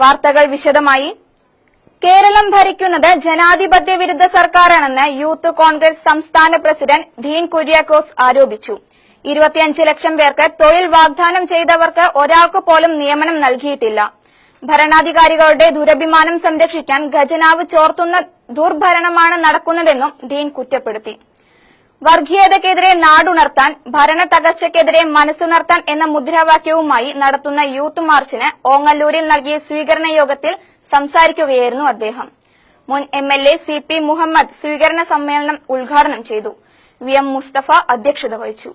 വാർത്തകൾ വിശദമായി. കേരളം ഭരിക്കുന്നത് ജനാധിപത്യ വിരുദ്ധ സർക്കാരാണെന്ന് യൂത്ത് കോൺഗ്രസ് സംസ്ഥാന പ്രസിഡന്റ് ഡീൻ കുര്യാക്കോസ് ആരോപിച്ചു. ഇരുപത്തിയഞ്ച് ലക്ഷം പേർക്ക് തൊഴിൽ വാഗ്ദാനം ചെയ്തവർക്ക് ഒരാൾക്ക് പോലും നിയമനം നൽകിയിട്ടില്ല. ഭരണാധികാരികളുടെ ദുരഭിമാനം സംരക്ഷിക്കാൻ ഖജനാവ് ചോർത്തുന്ന ദുർഭരണമാണ് നടക്കുന്നതെന്നും ഡീൻ കുറ്റപ്പെടുത്തി. വർഗീയതയ്ക്കെതിരെ നാടുണർത്താൻ ഭരണ തകർച്ചയ്ക്കെതിരെ മനസ്സുണർത്താൻ എന്ന മുദ്രാവാക്യവുമായി നടത്തുന്ന യൂത്ത് മാർച്ചിന് ഓങ്ങല്ലൂരിൽ നൽകിയ സ്വീകരണ യോഗത്തിൽ സംസാരിക്കുകയായിരുന്നു അദ്ദേഹം. മുൻ M L A C P Muhammad സ്വീകരണ സമ്മേളനം ഉദ്ഘാടനം ചെയ്തു. വി എം മുസ്തഫ അധ്യക്ഷത വഹിച്ചു.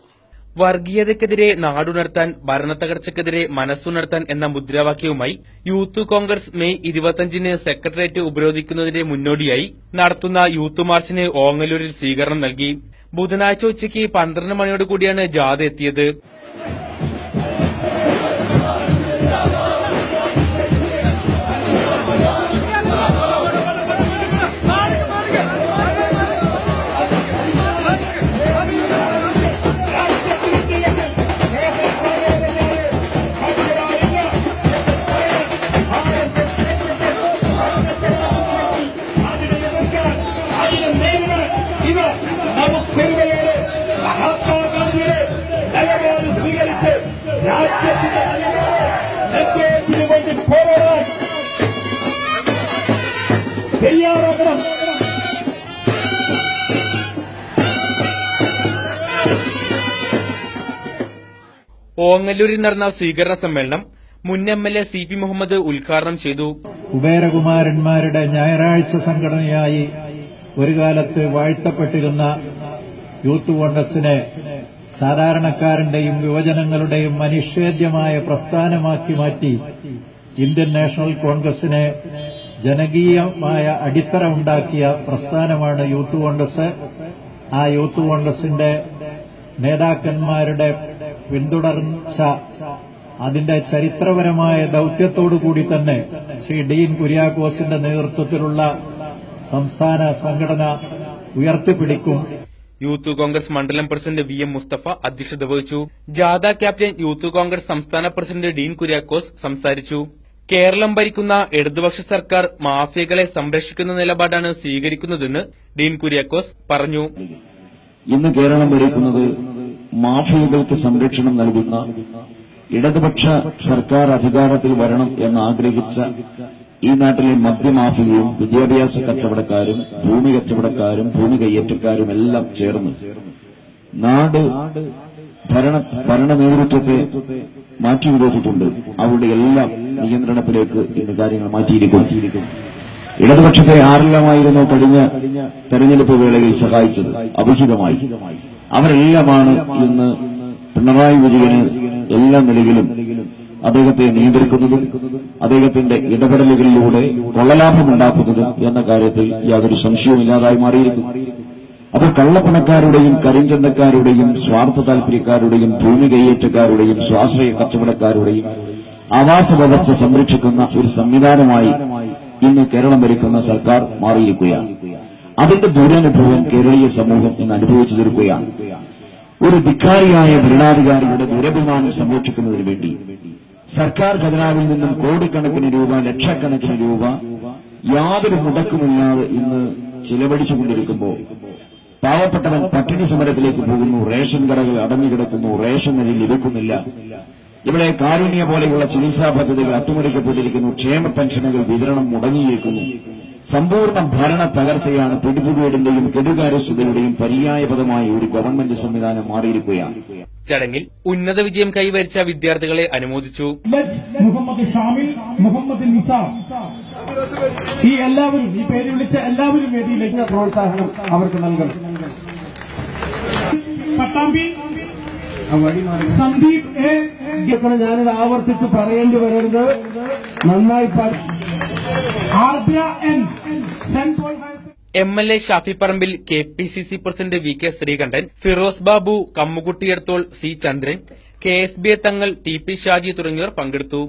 വർഗീയതയ്ക്കെതിരെ നാടുണർത്താൻ ഭരണത്തകർച്ചയ്ക്കെതിരെ മനസ്സുണർത്താൻ എന്ന മുദ്രാവാക്യവുമായി യൂത്ത് കോൺഗ്രസ് മെയ് ഇരുപത്തിയഞ്ചിന് സെക്രട്ടേറിയറ്റ് ഉപരോധിക്കുന്നതിന്റെ മുന്നോടിയായി നടത്തുന്ന യൂത്ത് മാർച്ചിന് ഓങ്ങല്ലൂരിൽ സ്വീകരണം നൽകി. ബുധനാഴ്ച ഉച്ചയ്ക്ക് പന്ത്രണ്ട് മണിയോട് കൂടിയാണ് ജാഥ എത്തിയത്. ഓങ്ങല്ലൂരിൽ നടന്ന സ്വീകരണ സമ്മേളനം മുൻ M L A C P Muhammad ഉദ്ഘാടനം ചെയ്തു. കുബേരകുമാരന്മാരുടെ ഞായറാഴ്ച സംഘടനയായി ഒരു കാലത്ത് വാഴ്ത്തപ്പെട്ടിരുന്ന യൂത്ത് കോൺഗ്രസിനെ സാധാരണക്കാരന്റെയും യുവജനങ്ങളുടെയും മനുഷ്യേദ്യമായ പ്രസ്ഥാനമാക്കി മാറ്റി ഇന്ത്യൻ നാഷണൽ കോൺഗ്രസിനെ ജനകീയമായ അടിത്തറ ഉണ്ടാക്കിയ പ്രസ്ഥാനമാണ് യൂത്ത് കോൺഗ്രസ്. ആ യൂത്ത് കോൺഗ്രസിന്റെ നേതാക്കന്മാരുടെ പിന്തുടർച്ച അതിന്റെ ചരിത്രപരമായ ദൌത്യത്തോടുകൂടി തന്നെ ശ്രീ ഡീൻ കുര്യാക്കോസിന്റെ നേതൃത്വത്തിലുള്ള സംസ്ഥാന സംഘടന ഉയർത്തിപ്പിടിക്കും. യൂത്ത് കോൺഗ്രസ് മണ്ഡലം പ്രസിഡന്റ് വി എം മുസ്തഫ അധ്യക്ഷത വഹിച്ചു. ജാഥ ക്യാപ്റ്റൻ യൂത്ത് കോൺഗ്രസ് സംസ്ഥാന പ്രസിഡന്റ് ഡീൻ കുര്യാക്കോസ് സംസാരിച്ചു. കേരളം ഭരിക്കുന്ന ഇടതുപക്ഷ സർക്കാർ മാഫിയകളെ സംരക്ഷിക്കുന്ന നിലപാടാണ് സ്വീകരിക്കുന്നതെന്ന് ഡീൻ കുര്യാക്കോസ് പറഞ്ഞു. ഇന്ന് കേരളം ഭരിക്കുന്നത് മാഫിയകൾക്ക് സംരക്ഷണം നൽകുന്ന ഇടതുപക്ഷ സർക്കാർ അധികാരത്തിൽ വരണം എന്ന് ആഗ്രഹിച്ച ഈ നാട്ടിലെ മദ്യമാഫിയയും വിദ്യാഭ്യാസ കച്ചവടക്കാരും ഭൂമി കച്ചവടക്കാരും ഭൂമി കയ്യേറ്റക്കാരും എല്ലാം ചേർന്ന് നാട് ഭരണ ഭരണ നേതൃത്വത്തെ മാറ്റിവിരോധിച്ചിട്ടുണ്ട് അവരുടെ എല്ലാം നിയന്ത്രണത്തിലേക്ക് ഇന്ന് കാര്യങ്ങൾ മാറ്റിയിരിക്കും ഇടതുപക്ഷത്തെ ആരെല്ലാമായിരുന്നു കഴിഞ്ഞ തെരഞ്ഞെടുപ്പ് വേളയിൽ സഹായിച്ചത്? അഭിഹിതമായി. അവരെല്ലാമാണ് ഇന്ന് പിണറായി വിജയന് എല്ലാ നിലയിലും അദ്ദേഹത്തെ നിയന്ത്രിക്കുന്നതും അദ്ദേഹത്തിന്റെ ഇടപെടലുകളിലൂടെ കൊള്ളലാഭമുണ്ടാക്കുന്നതും എന്ന കാര്യത്തിൽ യാതൊരു സംശയവുമില്ലാതായി മാറിയിരിക്കുന്നു അപ്പോൾ കള്ളപ്പണക്കാരുടെയും കരിഞ്ചന്തക്കാരുടെയും സ്വാർത്ഥ താൽപര്യക്കാരുടെയും ഭൂമി കൈയേറ്റക്കാരുടെയും സ്വാശ്രയ കച്ചവടക്കാരുടെയും ആവാസ വ്യവസ്ഥ സംരക്ഷിക്കുന്ന ഒരു സംവിധാനമായി ഇന്ന് കേരളം ഭരിക്കുന്ന സർക്കാർ മാറിയിരിക്കുകയാണ്. അതിന്റെ ദുരനുഭവം കേരളീയ സമൂഹം ഇന്ന് അനുഭവിച്ചു തീർക്കുകയാണ്. ഒരു ധിക്കാരിയായ ഭരണാധികാരിയുടെ ദുരഭിമാനം സംരക്ഷിക്കുന്നതിന് വേണ്ടി സർക്കാർ ഖജനാവിൽ നിന്നും കോടിക്കണക്കിന് രൂപ ലക്ഷക്കണക്കിന് രൂപ യാതൊരു മുടക്കുമില്ലാതെ ഇന്ന് ചിലവഴിച്ചുകൊണ്ടിരിക്കുമ്പോൾ പാവപ്പെട്ടവൻ പട്ടിണി സമരത്തിലേക്ക് പോകുന്നു റേഷൻ കടകൾ അടഞ്ഞുകിടക്കുന്നു റേഷൻ അരി ലഭിക്കുന്നില്ല. ഇവിടെ കാരുണ്യ പോലെയുള്ള ചികിത്സാ പദ്ധതികൾ അട്ടിമറിക്കപ്പെട്ടിരിക്കുന്നു ക്ഷേമ പെൻഷനുകൾ വിതരണം മുടങ്ങിയിരിക്കുന്നു. സമ്പൂർണ ഭരണ തകർച്ചയാണ് പിടിപ്പുകേടിന്റെയും കെടുകാര്യസ്ഥതയുടെയും പര്യായപദമായി ഒരു ഗവൺമെന്റ് സംവിധാനം മാറിയിരിക്കുകയാണ്. ചടങ്ങിൽ ഉന്നത വിജയം കൈവരിച്ച വിദ്യാർത്ഥികളെ അനുമോദിച്ചു. മുഹമ്മദ് ഷാമിൽ മുഹമ്മദ് നിസാർ ഈ എല്ലാവരും ഈ പേര് വിളിച്ച എല്ലാവരും വേദിയിലേക്ക് പ്രോത്സാഹനം അവർക്ക് നൽകണം. പട്ടാമ്പി സന്ദീപ് എ. ഞാനിത് ആവർത്തിച്ച് പറയേണ്ടി വരരുത്. നന്നായി Ardra N. Saint Paul M L A Shafi Parambil K P C C president V K Sreekandan Firoz Babu കമ്മുകുട്ടിയടത്തോൾ C Chandran K S B A Thangal T P Shaji തുടങ്ങിയവർ പങ്കെടുത്തു.